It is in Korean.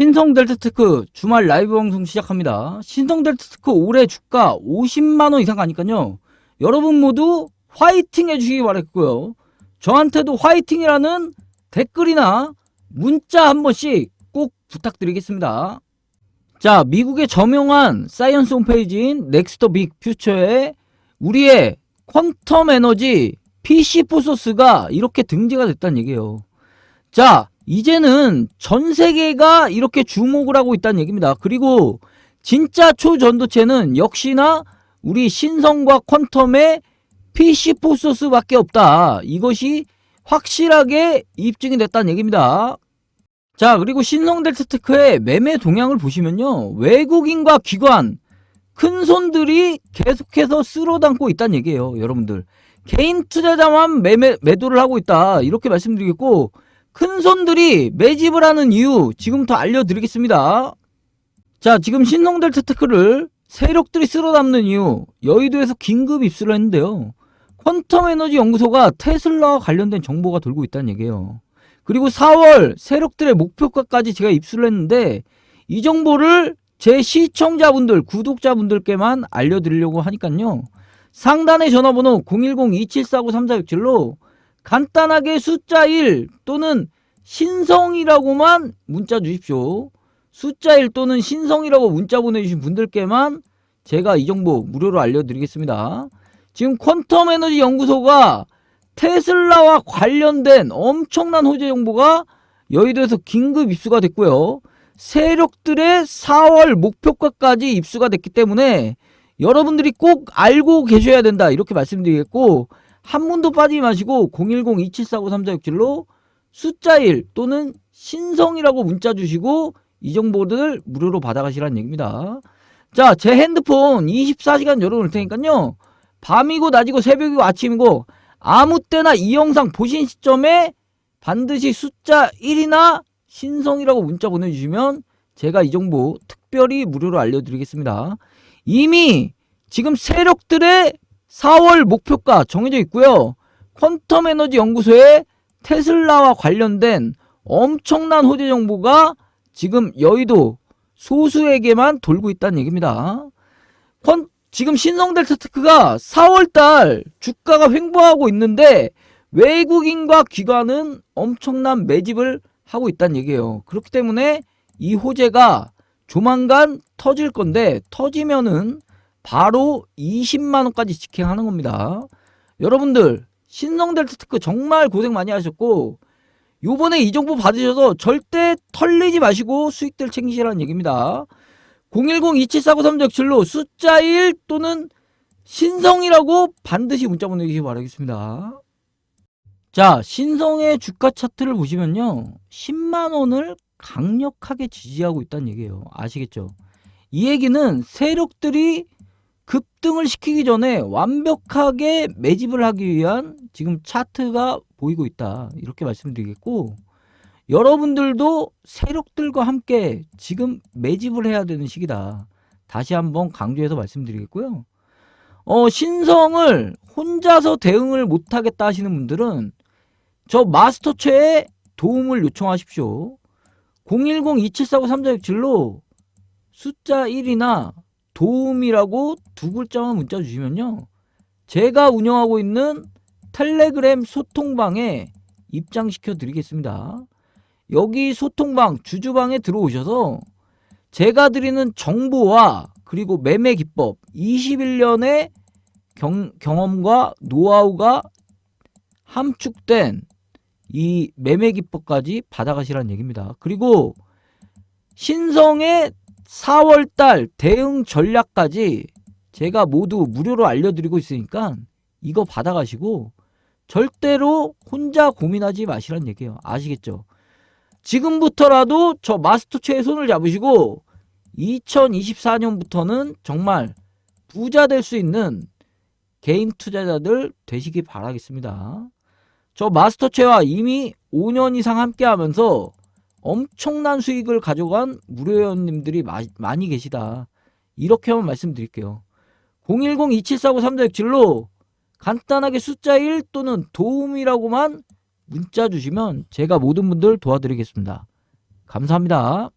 신성 델타테크 주말 라이브 방송 시작합니다. 신성 델타테크 올해 주가 50만 원 이상 가니까요. 여러분 모두 화이팅 해주시기 바랄고요. 저한테도 화이팅이라는 댓글이나 문자 한 번씩 꼭 부탁드리겠습니다. 자, 미국의 저명한 사이언스 홈페이지인 넥스터 빅 퓨처에 우리의 퀀텀 에너지 PC 포소스가 이렇게 등재가 됐다는 얘기예요. 자, 이제는 전 세계가 이렇게 주목을 하고 있다는 얘기입니다. 그리고 진짜 초전도체는 역시나 우리 신성과 퀀텀의 PC 포소스밖에 없다. 이것이 확실하게 입증이 됐다는 얘기입니다. 자, 그리고 신성 델타테크의 매매 동향을 보시면요. 외국인과 기관, 큰 손들이 계속해서 쓸어담고 있다는 얘기예요. 여러분들. 개인 투자자만 매매, 매도를 하고 있다. 이렇게 말씀드리겠고, 큰 손들이 매집을 하는 이유 지금부터 알려드리겠습니다. 자, 지금 신성델타 테크를 세력들이 쓸어담는 이유 여의도에서 긴급 입수를 했는데요. 퀀텀 에너지 연구소가 테슬라와 관련된 정보가 돌고 있다는 얘기예요. 그리고 4월 세력들의 목표가까지 제가 입수를 했는데 이 정보를 제 시청자분들, 구독자분들께만 알려드리려고 하니까요. 상단의 전화번호 010-2749-3467로 간단하게 숫자 1 또는 신성이라고만 문자 주십시오. 숫자 1 또는 신성이라고 문자 보내주신 분들께만 제가 이 정보 무료로 알려드리겠습니다. 지금 퀀텀 에너지 연구소가 테슬라와 관련된 엄청난 호재 정보가 여의도에서 긴급 입수가 됐고요. 세력들의 4월 목표가까지 입수가 됐기 때문에 여러분들이 꼭 알고 계셔야 된다. 이렇게 말씀드리겠고, 한 분도 빠지지 마시고 010-2749-3467로 숫자 1 또는 신성이라고 문자 주시고 이 정보들 무료로 받아가시라는 얘기입니다. 자, 제 핸드폰 24시간 열어놓을 테니까요. 밤이고 낮이고 새벽이고 아침이고 아무 때나 이 영상 보신 시점에 반드시 숫자 1이나 신성이라고 문자 보내주시면 제가 이 정보 특별히 무료로 알려드리겠습니다. 이미 지금 세력들의 4월 목표가 정해져 있고요. 퀀텀 에너지 연구소의 테슬라와 관련된 엄청난 호재 정보가 지금 여의도 소수에게만 돌고 있다는 얘기입니다. 퀀, 지금 신성델타 테크가 4월달 주가가 횡보하고 있는데 외국인과 기관은 엄청난 매집을 하고 있다는 얘기예요. 그렇기 때문에 이 호재가 조만간 터질 건데 터지면은 바로 20만 원까지 직행하는 겁니다. 여러분들 신성 델타테크 정말 고생 많이 하셨고 요번에 이 정보 받으셔서 절대 털리지 마시고 수익들 챙기시라는 얘기입니다. 010-2749-3667로 숫자 1 또는 신성이라고 반드시 문자 보내주시기 바라겠습니다. 자, 신성의 주가 차트를 보시면요. 10만원을 강력하게 지지하고 있다는 얘기예요. 아시겠죠? 이 얘기는 세력들이 급등을 시키기 전에 완벽하게 매집을 하기 위한 지금 차트가 보이고 있다. 이렇게 말씀드리겠고, 여러분들도 세력들과 함께 지금 매집을 해야 되는 시기다. 다시 한번 강조해서 말씀드리겠고요. 어, 신성을 혼자서 대응을 못하겠다 하시는 분들은 저 마스터체에 도움을 요청하십시오. 010-2749-3467로 숫자 1이나 도움이라고 두 글자만 문자 주시면요. 제가 운영하고 있는 텔레그램 소통방에 입장시켜 드리겠습니다. 여기 소통방, 주주방에 들어오셔서 제가 드리는 정보와 그리고 매매 기법 21년의 경, 경험과 노하우가 함축된 이 매매 기법까지 받아가시라는 얘기입니다. 그리고 신성의 4월달 대응 전략까지 제가 모두 무료로 알려드리고 있으니까 이거 받아가시고 절대로 혼자 고민하지 마시라는 얘기예요. 아시겠죠? 지금부터라도 저 마스터체에 손을 잡으시고 2024년부터는 정말 부자 될 수 있는 개인 투자자들 되시기 바라겠습니다. 저 마스터체와 이미 5년 이상 함께 하면서 엄청난 수익을 가져간 무료 회원님들이 마- 많이 계시다. 이렇게만 말씀드릴게요. 010-2749-3667로 간단하게 숫자 1 또는 도움이라고만 문자 주시면 제가 모든 분들 도와드리겠습니다. 감사합니다.